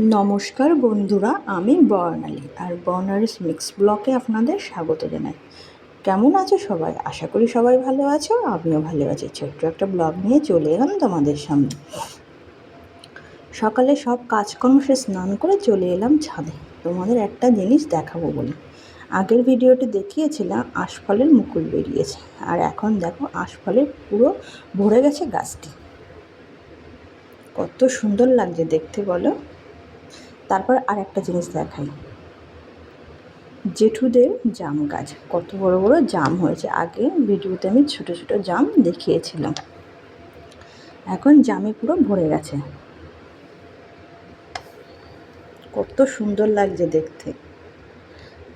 নমস্কার বন্ধুরা, আমি বর্ণালী আর বর্ণালীস মিক্স ব্লকে আপনাদের স্বাগত জানাই। কেমন আছো সবাই? আশা করি সবাই ভালো আছো, আমিও ভালো আছি। ছোট্ট একটা ব্লগ নিয়ে চলে এলাম তোমাদের সামনে। সকালে সব কাজকর্ম সে স্নান করে চলে এলাম ছাদে। তোমাদের একটা জিনিস দেখাবো বলে। আগের ভিডিওটি দেখিয়েছিলাম, আশফলের মুকুল বেরিয়েছে। আর এখন দেখো, আশফলের পুরো ভরে গেছে গাছটি। কত সুন্দর লাগছে দেখতে বলো। তারপর আর একটা জিনিস দেখাই। জেঠুদের জাম গাছ, কত বড় বড় জাম হয়েছে। আগে ভিডিওতে আমি ছোট ছোট জাম দেখিয়েছিলাম। এখন জামে পুরো ভরে গেছে। কত সুন্দর লাগছে দেখতে।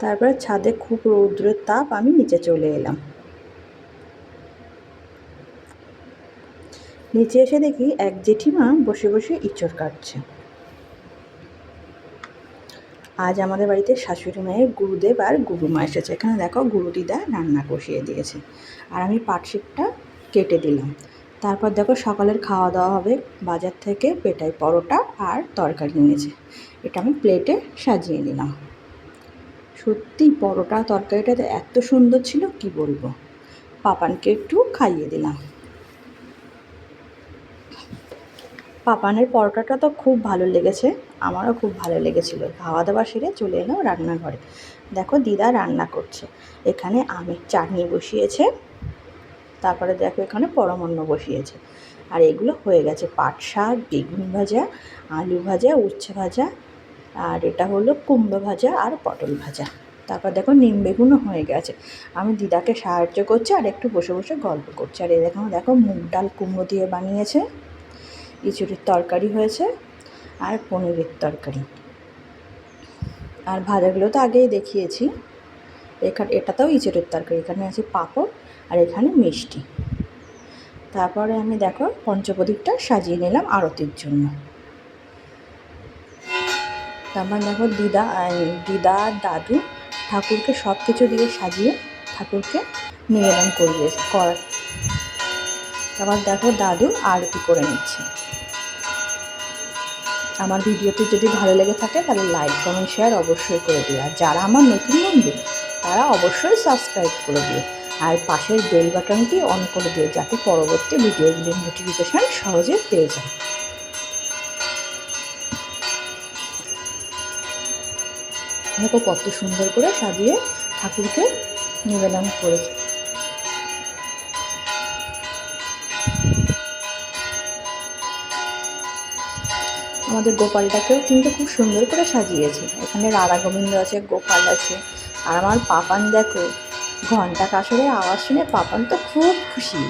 তারপরে ছাদে খুব রৌদ্রের তাপ, আমি নিচে চলে এলাম। নিচে এসে দেখি এক জেঠিমা বসে বসে ইঁচড় কাটছে। আজ আমাদের বাড়িতে শাশুড়ি মায়ের গুরুদেব আর গুরুমা এসেছে। এখানে দেখো গুরুদিদা রান্না কষিয়ে দিয়েছে। আর আমি পাটশিপটা কেটে দিলাম। তারপর দেখো সকালের খাওয়া দাওয়া হবে। বাজার থেকে পেটাই পরোটা আর তরকারি নিয়েছে এটা আমি প্লেটে সাজিয়ে নিলাম। সত্যি পরোটা তরকারিটা এত সুন্দর ছিল, কি বলব? পাপানকে একটু খাইয়ে দিলাম। পাপানের পরোটাটা তো খুব ভালো লেগেছে, আমারও খুব ভালো লেগেছিলো। খাওয়া দাওয়া সেরে চলে এলাম রান্নাঘরে। দেখো দিদা রান্না করছে। এখানে আমের চাটনি বসিয়েছে, তারপরে দেখো এখানে পরমান্ন বসিয়েছে। আর এগুলো হয়ে গেছে পাট শাক, বেগুন ভাজা, আলু ভাজা, উচ্ছে ভাজা, আর এটা হলো কুমড়ো ভাজা আর পটল ভাজা। তারপর দেখো নিম বেগুনও হয়ে গেছে। আমি দিদাকে সাহায্য করছি আর একটু বসে বসে গল্প করছি। আর এরকম দেখো মুগ ডাল কুমড়ো দিয়ে বানিয়েছে। ইঁচুড়ির তরকারি হয়েছে আর পনিরের তরকারি। আর ভাজাগুলো তো আগেই দেখিয়েছি। এখানে, এটাতেও ইঁচড়ের তরকারি, এখানে আছে পাঁপড় আর এখানে মিষ্টি। তারপরে আমি দেখো পঞ্চপ্রদীপটা সাজিয়ে নিলাম আরতির জন্য। তারপর দেখো দিদা দিদা, দাদু ঠাকুরকে সব কিছু দিয়ে সাজিয়ে ঠাকুরকে নিবেদন করিয়ে করার তারপর দেখো দাদু আরতি করে নিচ্ছে। আমার ভিডিওটি যদি ভালো লেগে থাকে তাহলে লাইক কমেন্ট শেয়ার অবশ্যই করে দিও। আর যারা আমার নতুন বন্ধু, তারা অবশ্যই সাবস্ক্রাইব করে দিও। আর পাশের বেল বাটনটি অন করে দিও যাতে পরবর্তী ভিডিওগুলির নোটিফিকেশান সহজে পেয়ে যায় দেখো কত সুন্দর করে সাজিয়ে ঠাকুরকে নিবেদন করেছে। আমাদের গোপালটাকেও কিন্তু খুব সুন্দর করে সাজিয়েছে। এখানে রাধা গোবিন্দ আছে, গোপাল আছে, আর আমার পাপান দেখো, ঘণ্টা কাসরের আওয়াজ শুনে পাপান তো খুব খুশি।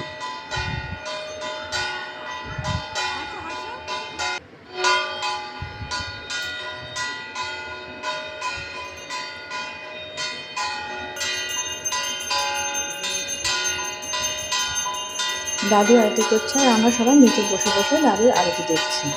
দাদু আরতি করছে আর আমরা সবাই নিচে বসে বসে দাদুর আরতি দেখছি।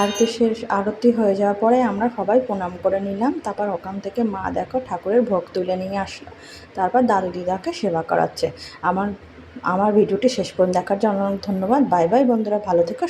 আরতি শেষ আরতি হয়ে যাওয়ার পরে আমরা সবাই প্রণাম করে নিলাম। তারপর ওখান থেকে মা দেখো ঠাকুরের ভোগ তুলে নিয়ে আসলো। তারপর দাদু দিদাকে সেবা করাচ্ছে। আমার আমার ভিডিওটি শেষ পর্যন্ত দেখার জন্য ধন্যবাদ। বাই বাই বন্ধুরা, ভালো থেকো।